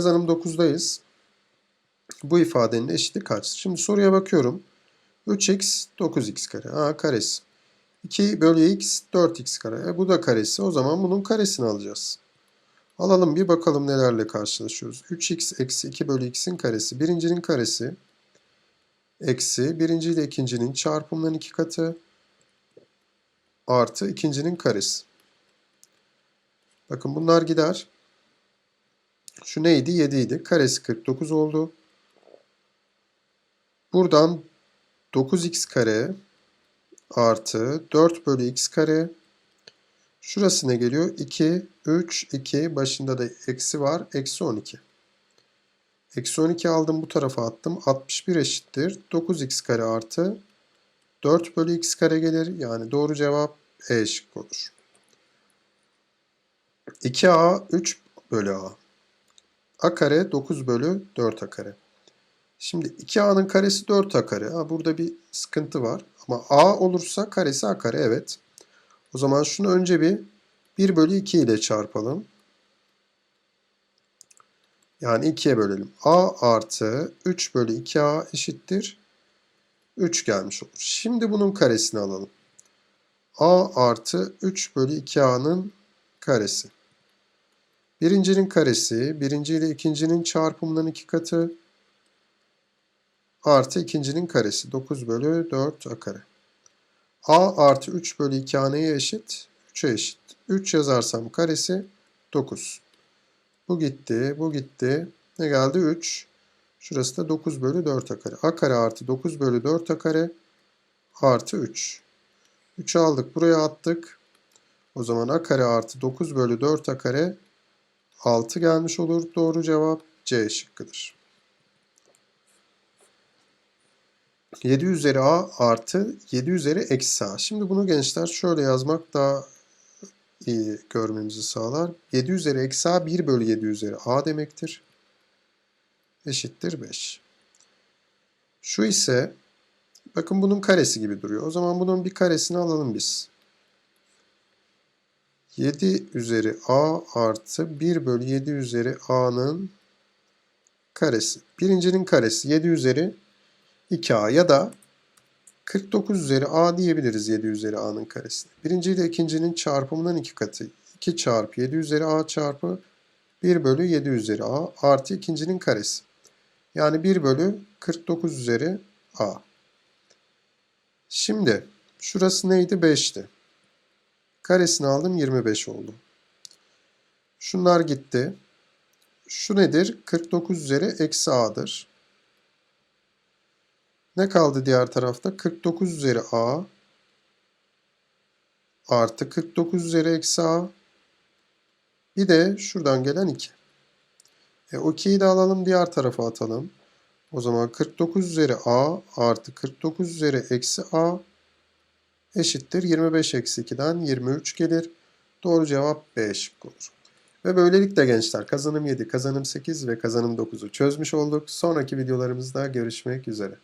Kazanım 9'dayız. Bu ifadenin eşiti kaçtır? Şimdi soruya bakıyorum. 3x 9x kare. A karesi. 2 bölü x 4x kare. E, bu da karesi. O zaman bunun karesini alacağız. Alalım bir bakalım nelerle karşılaşıyoruz. 3x eksi 2 bölü x'in karesi. Birincinin karesi. Eksi birinci ile ikincinin çarpımının iki katı. Artı ikincinin karesi. Bakın bunlar gider. Şu neydi? 7 idi. Karesi 49 oldu. Buradan 9x kare artı 4 bölü x kare. Şurası ne geliyor? 2, 3, 2. Başında da eksi var. Eksi 12. Eksi 12 aldım bu tarafa attım. 61 eşittir. 9x kare artı 4 bölü x kare gelir. Yani doğru cevap E şık olur. 2a 3 bölü a. a kare 9 bölü 4a kare. Şimdi 2a'nın karesi 4a kare. Ha, burada bir sıkıntı var. Ama a olursa karesi a kare evet. O zaman şunu önce bir 1 bölü 2 ile çarpalım. Yani 2'ye bölelim. a artı 3 bölü 2a eşittir 3 gelmiş olur. Şimdi bunun karesini alalım. a artı 3 bölü 2a'nın karesi. Birincinin karesi, birinci ile ikincinin çarpımının iki katı artı ikincinin karesi. 9 bölü 4 a kare. a artı 3 bölü 2 a neye eşit? 3'e eşit. 3 yazarsam karesi 9. Bu gitti, bu gitti. Ne geldi? 3. Şurası da 9 bölü 4 a kare. a kare artı 9 bölü 4 a kare artı 3. 3'ü aldık, buraya attık. O zaman a kare artı 9 bölü 4 a kare 6 gelmiş olur. Doğru cevap C şıkkıdır. 7 üzeri a artı 7 üzeri eksi a. Şimdi bunu gençler şöyle yazmak daha iyi görmemizi sağlar. 7 üzeri eksi a 1 bölü 7 üzeri a demektir. Eşittir 5. Şu ise bakın bunun karesi gibi duruyor. O zaman bunun bir karesini alalım biz. 7 üzeri a artı 1 bölü 7 üzeri a'nın karesi. Birincinin karesi 7 üzeri 2a ya da 49 üzeri a diyebiliriz 7 üzeri a'nın karesini. Birinci ile ikincinin çarpımından iki katı. 2 çarpı 7 üzeri a çarpı 1 bölü 7 üzeri a artı ikincinin karesi. Yani 1 bölü 49 üzeri a. Şimdi şurası neydi? 5'ti. Karesini aldım 25 oldu. Şunlar gitti. Şu nedir? 49 üzeri eksi a'dır. Ne kaldı diğer tarafta? 49 üzeri a artı 49 üzeri eksi a. Bir de şuradan gelen 2. E, o 2'yi de alalım diğer tarafa atalım. O zaman 49 üzeri a artı 49 üzeri eksi a eşittir. 25 eksi 2'den 23 gelir. Doğru cevap B şıkkı olur. Ve böylelikle gençler kazanım 7, kazanım 8 ve kazanım 9'u çözmüş olduk. Sonraki videolarımızda görüşmek üzere.